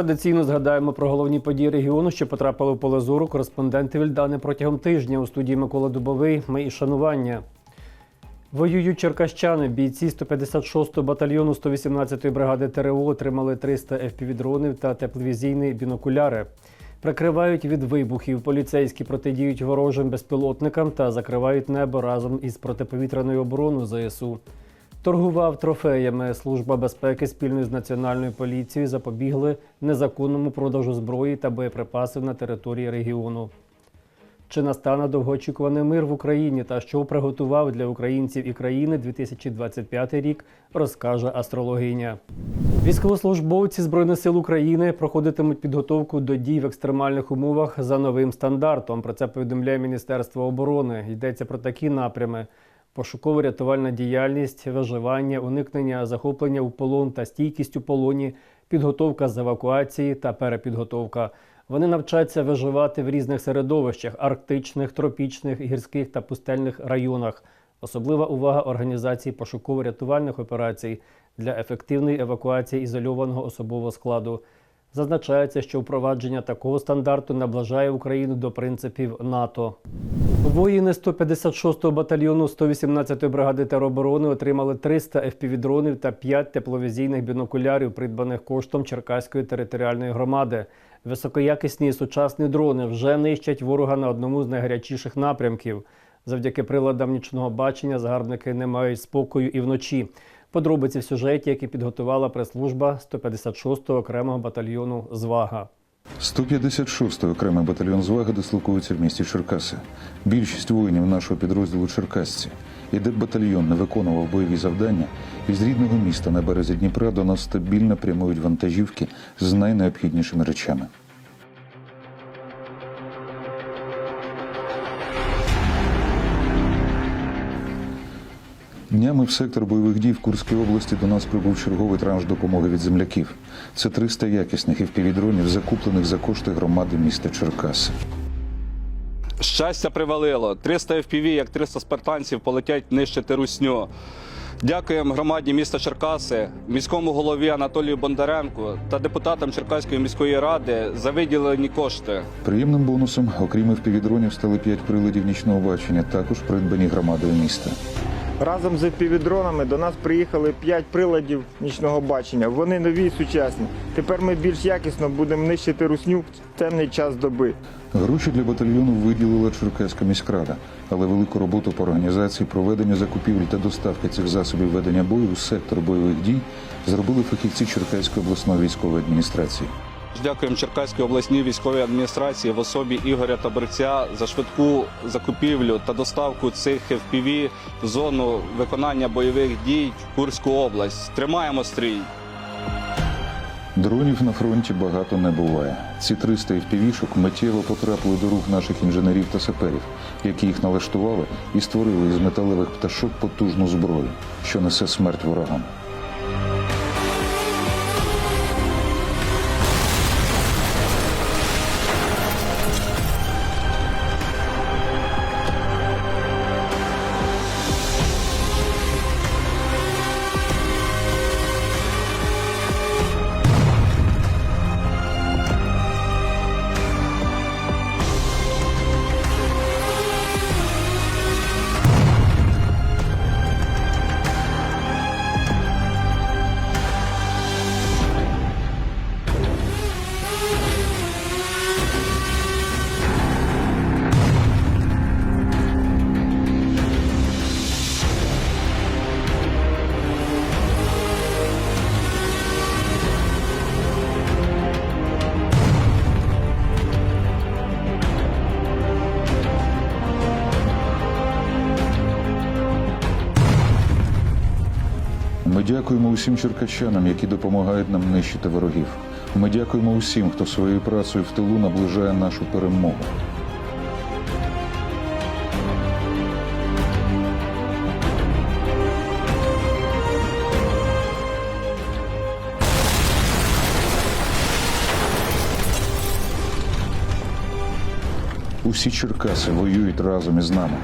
Традиційно згадаємо про головні події регіону, що потрапили в поле зору кореспонденти Вільдани протягом тижня. У студії Микола Дубовий. Ми і шанування. Воюють черкащани. Бійці 156-го батальйону 118-ї бригади ТРО отримали 300 FPV-дронів та тепловізійні бінокуляри. Прикривають від вибухів. Поліцейські протидіють ворожим безпілотникам та закривають небо разом із протиповітряною обороною ЗСУ. Торгував трофеями. Служба безпеки спільно з національною поліцією запобігли незаконному продажу зброї та боєприпасів на території регіону. Чи настане довгоочікуваний мир в Україні та що приготував для українців і країни 2025 рік, розкаже астрологиня. Військовослужбовці Збройних сил України проходитимуть підготовку до дій в екстремальних умовах за новим стандартом. Про це повідомляє Міністерство оборони. Йдеться про такі напрями: пошуково-рятувальна діяльність, виживання, уникнення захоплення у полон та стійкість у полоні, підготовка з евакуації та перепідготовка. Вони навчаться виживати в різних середовищах арктичних, тропічних, гірських та пустельних районах. Особлива увага організації пошуково-рятувальних операцій для ефективної евакуації ізольованого особового складу. Зазначається, що впровадження такого стандарту наближає Україну до принципів НАТО. Воїни 156-го батальйону 118-ї бригади тероборони отримали 300 FPV-дронів та 5 тепловізійних бінокулярів, придбаних коштом Черкаської територіальної громади. Високоякісні і сучасні дрони вже нищать ворога на одному з найгарячіших напрямків. Завдяки приладам нічного бачення загарбники не мають спокою і вночі. Подробиці в сюжеті, які підготувала прес-служба 156-го окремого батальйону Звага. 156-й окремий батальйон зваги дислокується в місті Черкаси. Більшість воїнів нашого підрозділу Черкасці. І де батальйон не виконував бойові завдання, із рідного міста на березі Дніпра до нас стабільно прямують вантажівки з найнеобхіднішими речами. Днями в сектор бойових дій в Курській області до нас прибув черговий транш допомоги від земляків. Це 300 якісних FPV-дронів, закуплених за кошти громади міста Черкаси. Щастя привалило. 300 FPV, як 300 спартанців, полетять нищити русню. Дякуємо громаді міста Черкаси, міському голові Анатолію Бондаренку та депутатам Черкаської міської ради за виділені кошти. Приємним бонусом, окрім FPV-дронів, стали 5 приладів нічного бачення, також придбані громадою міста. Разом з півдронами до нас приїхали 5 приладів нічного бачення. Вони нові і сучасні. Тепер ми більш якісно будемо нищити русню в темний час доби. Гроші для батальйону виділила Черкаська міськрада, але велику роботу по організації проведення закупівель та доставки цих засобів ведення бою у сектор бойових дій зробили фахівці Черкаської обласної військової адміністрації. Дякуємо Черкаській обласній військовій адміністрації в особі Ігоря Таборця за швидку закупівлю та доставку цих FPV в зону виконання бойових дій в Курську область. Тримаємо стрій. Дронів на фронті багато не буває. Ці 300 FPV-шок миттєво потрапили до рук наших інженерів та саперів, які їх налаштували і створили із металевих пташок потужну зброю, що несе смерть ворогам. Дякуємо усім черкащанам, які допомагають нам нищити ворогів. Ми дякуємо усім, хто своєю працею в тилу наближає нашу перемогу. Усі Черкаси воюють разом із нами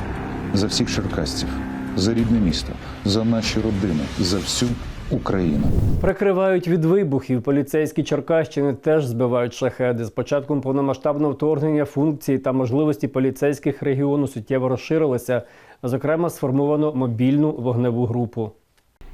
за всіх черкасців, за рідне місто, за наші родини, за всю Україна. Прикривають від вибухів. Поліцейські Черкащини теж збивають шахеди. З початком повномасштабного вторгнення функції та можливості поліцейських регіону суттєво розширилися. Зокрема, сформовано мобільну вогневу групу.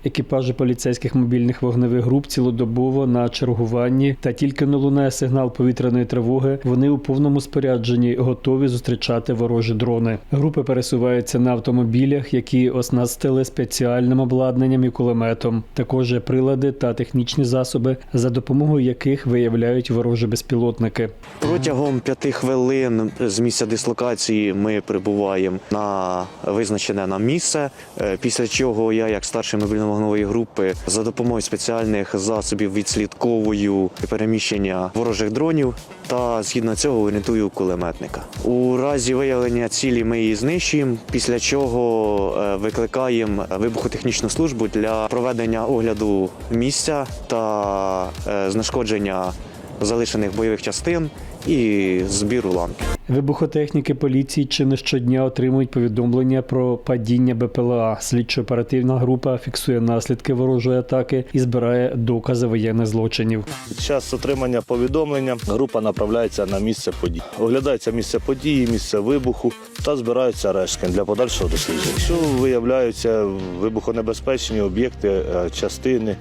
Екіпажі поліцейських мобільних вогневих груп цілодобово на чергуванні та тільки не лунає сигнал повітряної тривоги. Вони у повному спорядженні готові зустрічати ворожі дрони. Групи пересуваються на автомобілях, які оснастили спеціальним обладнанням і кулеметом. Також прилади та технічні засоби, за допомогою яких виявляють ворожі безпілотники. Протягом п'яти хвилин з місця дислокації ми прибуваємо на визначене нам місце. е, Після чого я, як старший мобільно-вогнової групи, за допомогою спеціальних засобів відслідковую переміщення ворожих дронів та згідно цього орієнтую кулеметника. У разі виявлення цілі ми її знищуємо, після чого викликаємо вибухотехнічну службу для проведення огляду місця та знешкодження залишених бойових частин і збір уламків. Вибухотехніки поліції чи не щодня отримують повідомлення про падіння БПЛА. Слідчо-оперативна група фіксує наслідки ворожої атаки і збирає докази воєнних злочинів. Під час отримання повідомлення група направляється на місце події. Оглядається місце події, місце вибуху та збираються рештки для подальшого дослідження. Якщо виявляються вибухонебезпечні об'єкти, е, частини.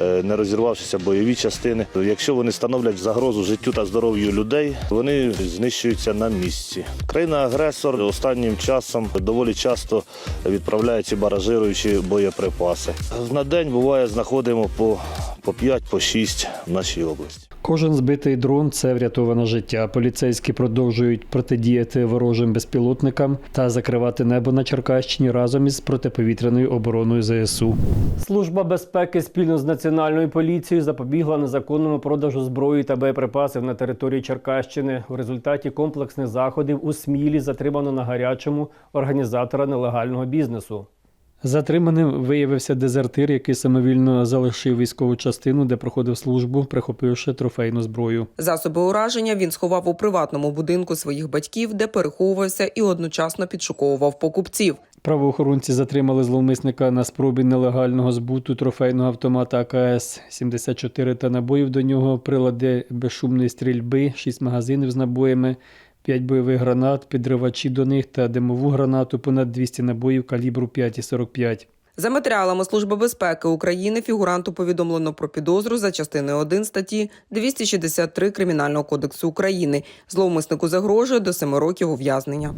Е, Не розірвавшися бойові частини. Якщо вони становлять загрозу життю та здоров'ю людей, вони знищуються на місці. Країна-агресор останнім часом доволі часто відправляє ці баражируючі боєприпаси. На день буває знаходимо по, по 5, по 6 в нашій області. Кожен збитий дрон це врятоване життя. Поліцейські продовжують протидіяти ворожим безпілотникам та закривати небо на Черкащині разом із протиповітряною обороною ЗСУ. Служба безпеки спільно з національною поліцією запобігла незаконному продажу зброї та боєприпасів на території Черкащини. У результаті комплексних заходів у Смілі затримано на гарячому організатора нелегального бізнесу. Затриманим виявився дезертир, який самовільно залишив військову частину, де проходив службу, прихопивши трофейну зброю. Засоби ураження він сховав у приватному будинку своїх батьків, де переховувався і одночасно підшуковував покупців. Правоохоронці затримали зловмисника на спробі нелегального збуту трофейного автомата АКС-74 та набоїв до нього, прилади безшумної стрільби, 6 магазинів з набоями, 5 бойових гранат, підривачі до них та димову гранату, понад 200 набоїв калібру 5,45. За матеріалами Служби безпеки України фігуранту повідомлено про підозру за частиною 1 статті 263 Кримінального кодексу України. Зловмиснику загрожує до 7 років ув'язнення.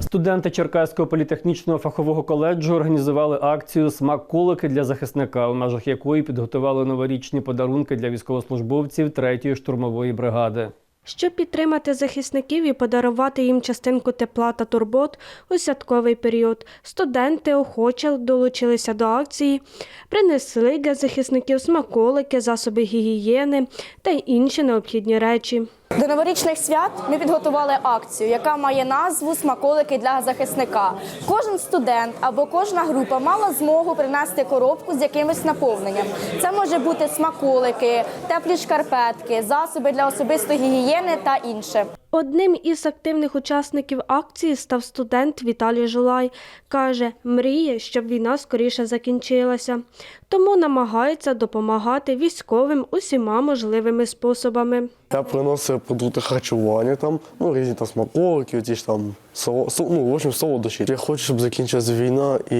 Студенти Черкаського політехнічного фахового коледжу організували акцію Смак колики для захисника, у межах якої підготували новорічні подарунки для військовослужбовців 3-ї штурмової бригади. Щоб підтримати захисників і подарувати їм частинку тепла та турбот у святковий період, студенти охоче долучилися до акції, принесли для захисників смаколики, засоби гігієни та інші необхідні речі. До новорічних свят ми підготували акцію, яка має назву Смаколики для захисника. Кожен студент або кожна група мала змогу принести коробку з якимось наповненням. Це може бути смаколики, теплі шкарпетки, засоби для особистої гігієни та інше. Одним із активних учасників акції став студент Віталій Жулай. Каже, мріє, щоб війна скоріше закінчилася, тому намагається допомагати військовим усіма можливими способами. Я приносив продукти харчування, там, ну, різні там смаколики, ті ж там, соло, со- ну, в общем, солодощі. Я хочу, щоб закінчилась війна і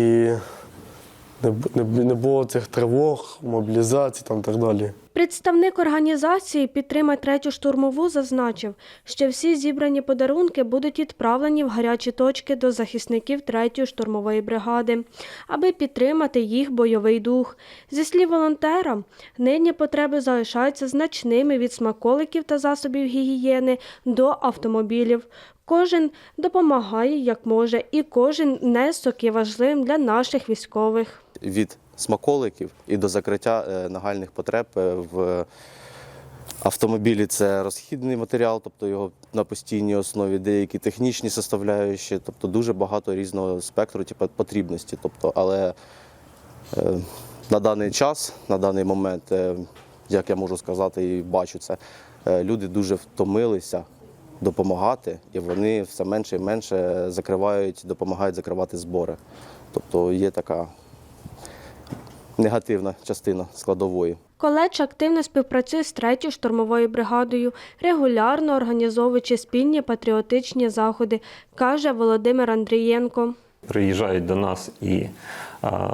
не, не, не було цих тривог, мобілізації там, так далі. Представник організації «Підтримай третю штурмову» зазначив, що всі зібрані подарунки будуть відправлені в гарячі точки до захисників третьої штурмової бригади, аби підтримати їх бойовий дух. Зі слів волонтера, нині потреби залишаються значними від смаколиків та засобів гігієни до автомобілів. Кожен допомагає як може, і кожен внесок є важливим для наших військових. від смаколиків і до закриття е, нагальних потреб е, в автомобілі. Це розхідний матеріал, тобто його на постійній основі, деякі технічні составляючі, тобто дуже багато різного спектру типу, потрібності. Тобто, але е, на даний час, на даний момент, як я можу сказати і бачу це, люди дуже втомилися допомагати, і вони все менше і менше закривають, допомагають закривати збори. Тобто є така негативна частина складової. Коледж активно співпрацює з третьою штурмовою бригадою, регулярно організовуючи спільні патріотичні заходи, каже Володимир Андрієнко. приїжджають до нас і а,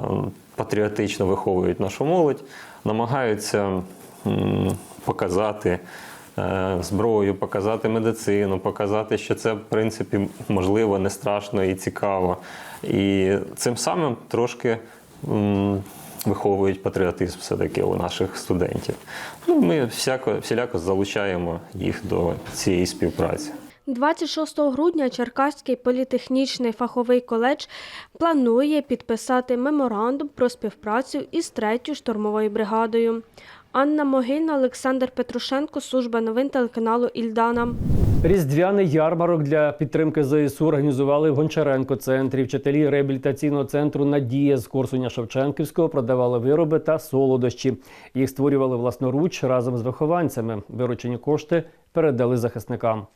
патріотично виховують нашу молодь, намагаються м, показати е, зброю, показати медицину, показати, що це в принципі можливо, не страшно і цікаво. І цим самим трошки. Виховують патріотизм все-таки у наших студентів. Ну, ми всяко, всіляко залучаємо їх до цієї співпраці. 26 грудня Черкаський політехнічний фаховий коледж планує підписати меморандум про співпрацю із третьою штурмовою бригадою. Анна Могильна, Олександр Петрушенко, служба новин телеканалу Ільдана. Різдвяний ярмарок для підтримки ЗСУ організували в Гончаренко центрі. Вчителі реабілітаційного центру Надія з Корсуня Шевченківського продавали вироби та солодощі. Їх створювали власноруч разом з вихованцями. Виручені кошти передали захисникам.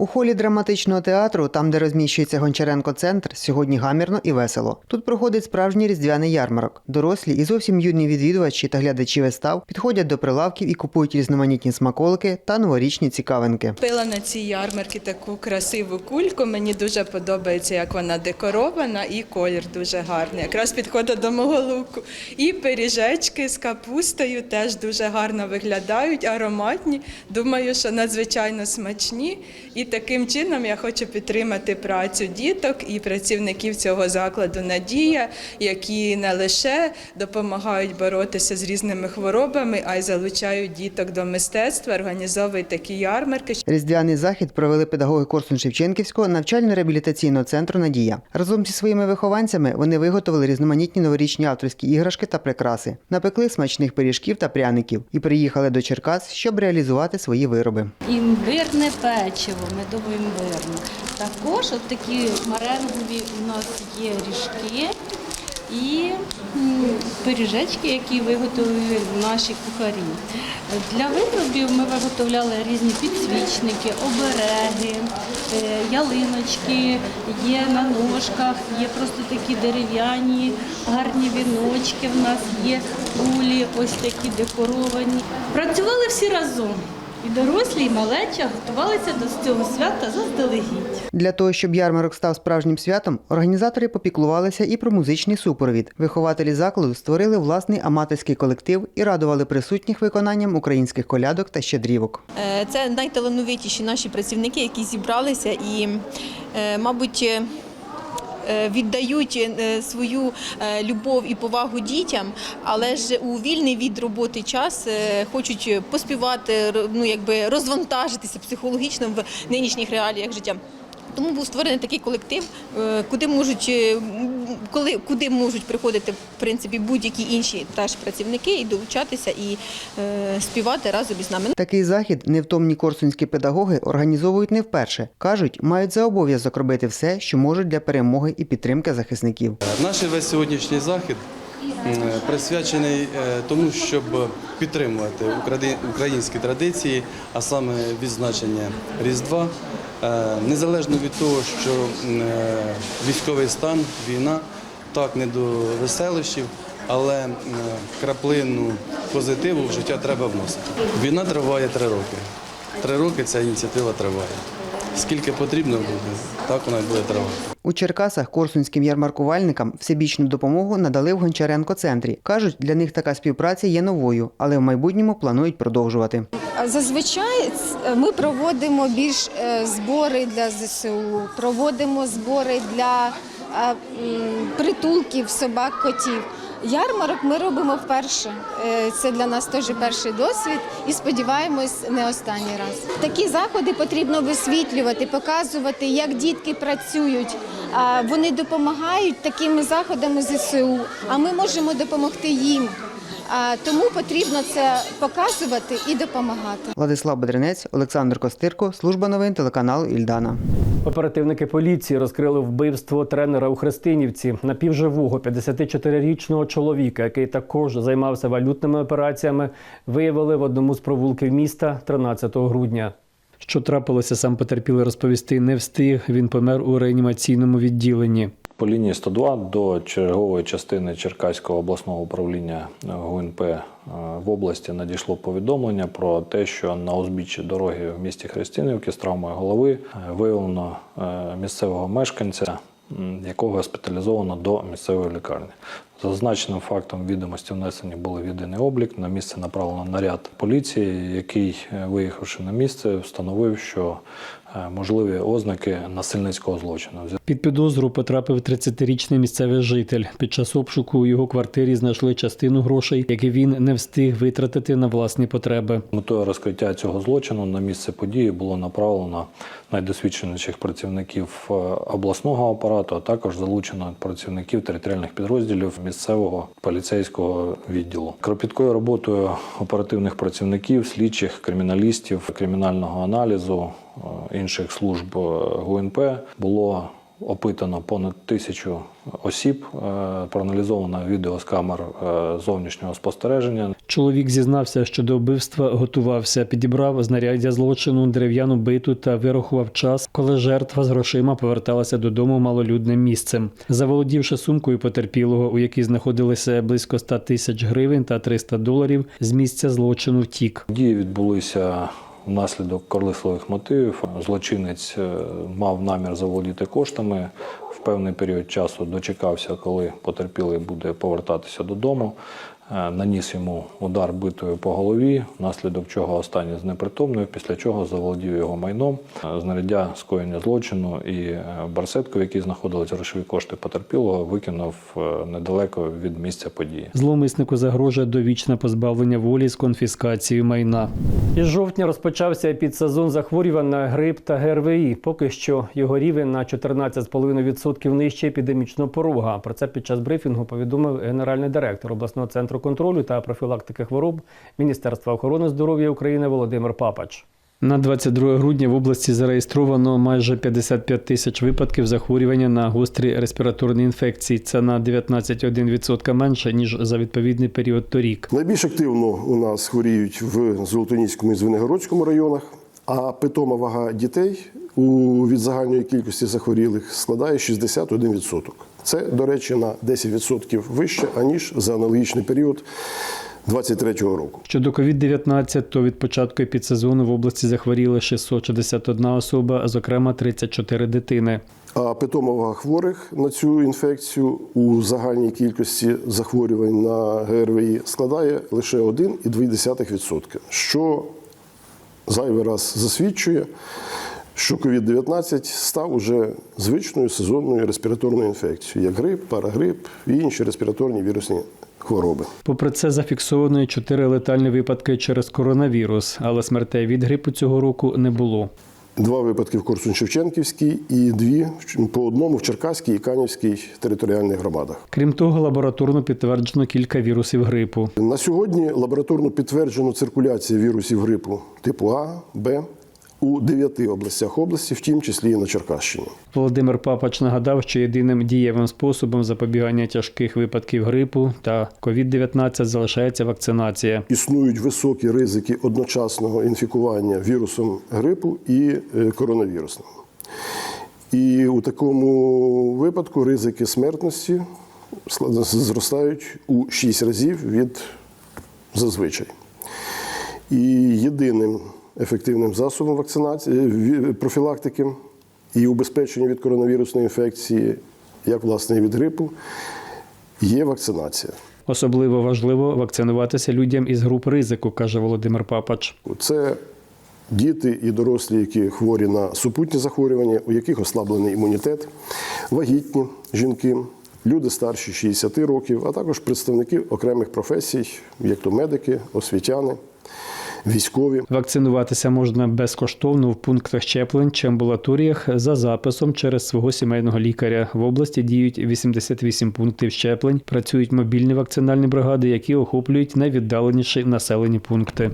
У холі драматичного театру, там де розміщується Гончаренко центр, сьогодні гамірно і весело. Тут проходить справжній різдвяний ярмарок. Дорослі і зовсім юні відвідувачі та глядачі вистав підходять до прилавків і купують різноманітні смаколики та новорічні цікавинки. Купила на цій ярмарці таку красиву кульку. Мені дуже подобається, як вона декорована, і колір дуже гарний. Якраз підходить до мого луку. І пиріжечки з капустою теж дуже гарно виглядають, ароматні. Думаю, що надзвичайно смачні. І таким чином я хочу підтримати працю діток і працівників цього закладу Надія, які не лише допомагають боротися з різними хворобами, а й залучають діток до мистецтва, організовують такі ярмарки. Різдвяний захід провели педагоги Корсун Шевченківського навчально-реабілітаційного центру Надія. Разом зі своїми вихованцями вони виготовили різноманітні новорічні авторські іграшки та прикраси, напекли смачних пиріжків та пряників і приїхали до Черкас, щоб реалізувати свої вироби. Імбирне печиво, медово-імбирне. Також от такі меренгові у нас є ріжки і пиріжечки, які виготовили наші кухарі. Для виробів ми виготовляли різні підсвічники, обереги, е, ялиночки, є на ножках, є просто такі дерев'яні, гарні віночки в нас є, кулі, ось такі декоровані. Працювали всі разом. І дорослі, і малеча готувалися до цього свята заздалегідь. Для того, щоб ярмарок став справжнім святом, організатори попіклувалися і про музичний супровід. Вихователі закладу створили власний аматорський колектив і радували присутніх виконанням українських колядок та щедрівок. Е, Це найталановитіші наші працівники, які зібралися і, е, мабуть, віддають е, свою е, любов і повагу дітям, але ж у вільний від роботи час е, хочуть поспівати, ну якби розвантажитися психологічно в нинішніх реаліях життя. Тому був створений такий колектив, е, куди можуть е, коли куди можуть приходити в принципі будь-які інші теж працівники і долучатися і е, співати разом із нами. Такий захід невтомні корсунські педагоги організовують не вперше. кажуть, мають за обов'язок робити все, що можуть для перемоги і підтримки захисників. Наш весь сьогоднішній захід присвячений е, тому, щоб підтримувати укради- українські традиції, а саме відзначення Різдва, незалежно від того, що е, військовий стан, війна, так не до веселощів, але краплину позитиву в життя треба вносити. Війна триває три роки. Три роки ця ініціатива триває. Скільки потрібно буде, так вона й буде тривати. У Черкасах корсунським ярмаркувальникам всебічну допомогу надали в Гончаренко центрі. кажуть, для них така співпраця є новою, але в майбутньому планують продовжувати. Зазвичай ми проводимо більш е, збори для ЗСУ, проводимо збори для е, притулків собак, котів. Ярмарок ми робимо вперше. Е, Це для нас теж перший досвід і сподіваємось, не останній раз. Такі заходи потрібно висвітлювати, показувати, як дітки працюють. Вони допомагають такими заходами ЗСУ, а ми можемо допомогти їм. Тому потрібно це показувати і допомагати. Владислав Бедренець, Олександр Костирко, служба новин телеканалу Ільдана. Оперативники поліції розкрили вбивство тренера у Христинівці напівживого 54-річного чоловіка, який також займався валютними операціями, виявили в одному з провулків міста 13 грудня. Що трапилося, сам потерпілий розповісти не встиг. Він помер у реанімаційному відділенні. По лінії 102 до чергової частини Черкаського обласного управління е, ГУНП е, в області надійшло повідомлення про те, що на узбіччі дороги в місті Христинівки з травмою голови е, виявлено місцевого мешканця, якого госпіталізовано до місцевої лікарні. За зазначеним фактом відомості внесені були в єдиний облік. На місце направлено наряд поліції, який, е, виїхавши на місце, встановив, що е, можливі ознаки насильницького злочину. Під підозру потрапив 30-річний місцевий житель. Під час обшуку у його квартирі знайшли частину грошей, які він не встиг витратити на власні потреби. Метою розкриття цього злочину на місце події було направлено найдосвідченіших працівників е, обласного апарату, а також залучено працівників територіальних підрозділів місцевого поліцейського відділу. Кропіткою роботою оперативних працівників, слідчих, криміналістів, кримінального аналізу е, інших служб е, ГУНП було опитано понад тисячу осіб, е, проаналізовано відео з камер е, зовнішнього спостереження. Чоловік зізнався, що до вбивства готувався, підібрав знаряддя злочину, дерев'яну биту та вирахував час, коли жертва з грошима поверталася додому малолюдним місцем. Заволодівши сумкою потерпілого, у якій знаходилися близько 100 тисяч гривень та 300 доларів, з місця злочину втік. Дії відбулися внаслідок корисливих мотивів. Злочинець е, мав намір заволодіти коштами. В певний період часу дочекався, коли потерпілий буде повертатися додому. Е, Наніс йому удар битою по голові, внаслідок чого останній знепритомнив, після чого заволодів його майном. Е, Знаряддя скоєння злочину і е, барсетку, в якій знаходились грошові кошти потерпілого, викинув недалеко від місця події. Зловмиснику загрожує довічне позбавлення волі з конфіскацією майна. Із жовтня розпочався підсезон захворювань на грип та ГРВІ. Поки що його рівень на 14,5% нижче епідемічного порога. Про це під час брифінгу повідомив генеральний директор обласного центру контролю та профілактики хвороб Міністерства охорони здоров'я України Володимир Папач. На 22 грудня в області зареєстровано майже 55 тисяч випадків захворювання на гострі респіраторні інфекції. Це на 19,1% менше ніж за відповідний період торік. Найбільш активно у нас хворіють в Золотоніському і Звенигородському районах, а питома вага дітей у, від загальної кількості захворілих складає 61%. Це, до речі, на 10% вище, аніж за аналогічний період 2023 року. Щодо COVID-19, то від початку епідсезону в області захворіли 661 особа, а зокрема 34 дитини. А питома вага хворих на цю інфекцію у загальній кількості захворювань на ГРВІ складає лише 1,2%, що зайвий раз засвідчує, що COVID-19 став уже звичною сезонною респіраторною інфекцією, як грип, парагрип і інші респіраторні вірусні хвороби. Попри це, зафіксовано чотири летальні випадки через коронавірус, але смертей від грипу цього року не було. Два випадки в Корсунь-Шевченківській і дві по одному в Черкаській і Канівській територіальних громадах. Крім того, лабораторно підтверджено кілька вірусів грипу. На сьогодні лабораторно підтверджено циркуляція вірусів грипу типу А, Б у дев'яти областях області, в тім числі і на Черкащині. Володимир Папач нагадав, що єдиним дієвим способом запобігання тяжких випадків грипу та COVID-19 залишається вакцинація. Існують високі ризики одночасного інфікування вірусом грипу і е, коронавірусним. І у такому випадку ризики смертності зростають у 6 разів від зазвичай. І єдиним ефективним засобом вакцинації профілактики і убезпечення від коронавірусної інфекції, як власне і від грипу, є вакцинація. Особливо важливо вакцинуватися людям із груп ризику, каже Володимир Папач. Це діти і дорослі, які хворі на супутні захворювання, у яких ослаблений імунітет, вагітні жінки, люди старші 60 років, а також представники окремих професій, як то медики, освітяни, військові. Вакцинуватися можна безкоштовно в пунктах щеплень чи амбулаторіях за записом через свого сімейного лікаря. В області діють 88 пунктів щеплень. Працюють мобільні вакцинальні бригади, які охоплюють найвіддаленіші населені пункти.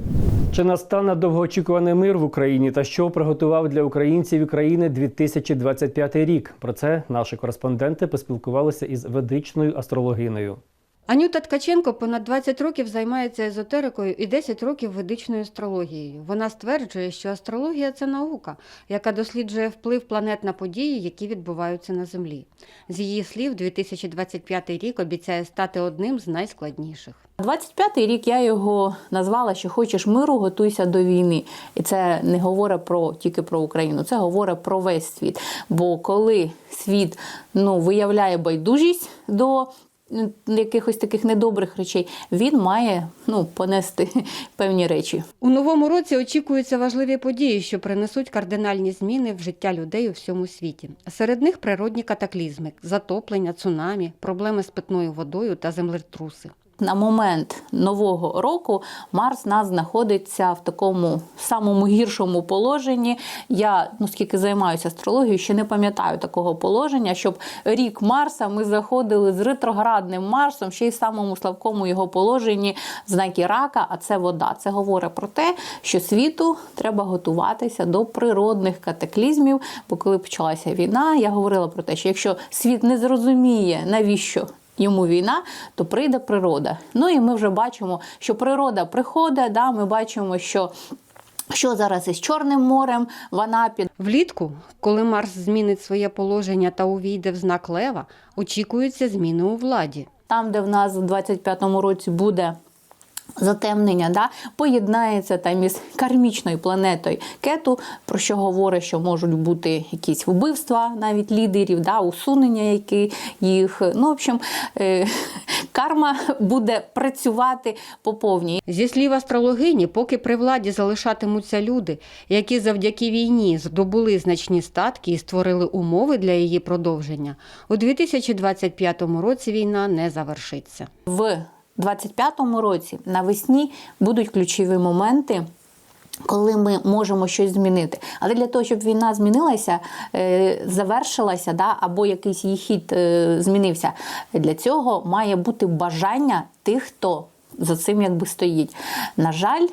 Чи настане довгоочікуваний мир в Україні та що приготував для українців і країни 2025 рік? Про це наші кореспонденти поспілкувалися із ведичною астрологиною. Анюта Ткаченко понад 20 років займається езотерикою і 10 років ведичною астрологією. Вона стверджує, що астрологія це наука, яка досліджує вплив планет на події, які відбуваються на Землі. З її слів, 2025 рік обіцяє стати одним з найскладніших. 25-й рік я його назвала, що хочеш миру, готуйся до війни. І це не говорить про тільки про Україну, це говорить про весь світ. Бо коли світ ну, виявляє байдужість до якихось таких недобрих речей, він має ну, понести певні речі. У новому році очікуються важливі події, що принесуть кардинальні зміни в життя людей у всьому світі. Серед них природні катаклізми, затоплення, цунамі, проблеми з питною водою та землетруси. На момент нового року Марс нас знаходиться в такому самому гіршому положенні. Я, ну скільки займаюся астрологією, ще не пам'ятаю такого положення, щоб рік Марса ми заходили з ретроградним Марсом, ще й в самому слабкому його положенні в знакі рака, а це вода. Це говорить про те, що світу треба готуватися до природних катаклізмів. Бо коли почалася війна, я говорила про те, що якщо світ не зрозуміє, навіщо йому війна, то прийде природа. Ну і ми вже бачимо, що природа приходить. Да, ми бачимо, що. Що зараз із Чорним морем в Анапі? Влітку, коли Марс змінить своє положення та увійде в знак Лева, очікуються зміни у владі. Там, де в нас у 25-му році буде затемнення, да, поєднається там із кармічною планетою кету, про що говорить, що можуть бути якісь вбивства, навіть лідерів, да, усунення які їх. Ну, в общем, е, карма буде працювати по повній. Зі слів астрологині, поки при владі залишатимуться люди, які завдяки війні здобули значні статки і створили умови для її продовження, у 2025 році війна не завершиться. В 25-му році навесні будуть ключові моменти. Коли ми можемо щось змінити, але для того, щоб війна змінилася, е, завершилася, да, або якийсь її хід е, змінився, для цього має бути бажання тих, хто за цим якби стоїть. На жаль,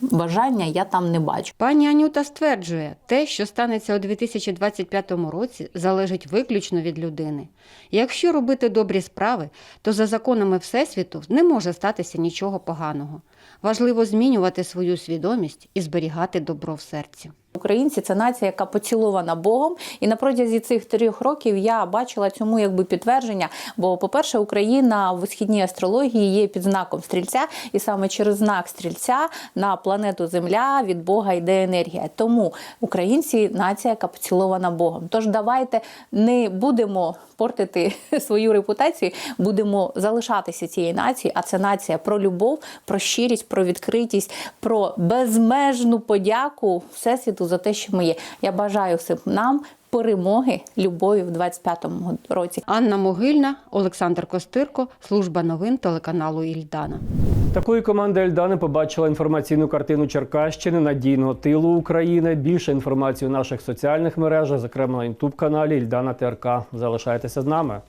бажання я там не бачу. Пані Анюта стверджує, те, що станеться у 2025 році, залежить виключно від людини. Якщо робити добрі справи, то за законами Всесвіту не може статися нічого поганого. Важливо змінювати свою свідомість і зберігати добро в серці. Українці це нація, яка поцілована Богом, і на протязі цих трьох років я бачила цьому якби підтвердження. Бо, по-перше, Україна в східній астрології є під знаком стрільця, і саме через знак стрільця на планету Земля від Бога йде енергія. Тому українці нація, яка поцілована Богом. Тож давайте не будемо портити свою репутацію, будемо залишатися цією нацією. А це нація про любов, про щирість, про відкритість, про безмежну подяку всесвіту за те, що ми є. Я бажаю всім нам перемоги, любові в 25-му році. Анна Могильна, Олександр Костирко, служба новин телеканалу Ільдана. Такою команда Ельдани побачила інформаційну картину Черкащини надійного тилу України. Більше інформації у наших соціальних мережах, зокрема на ютуб каналі Ільдана ТРК. Залишайтеся з нами.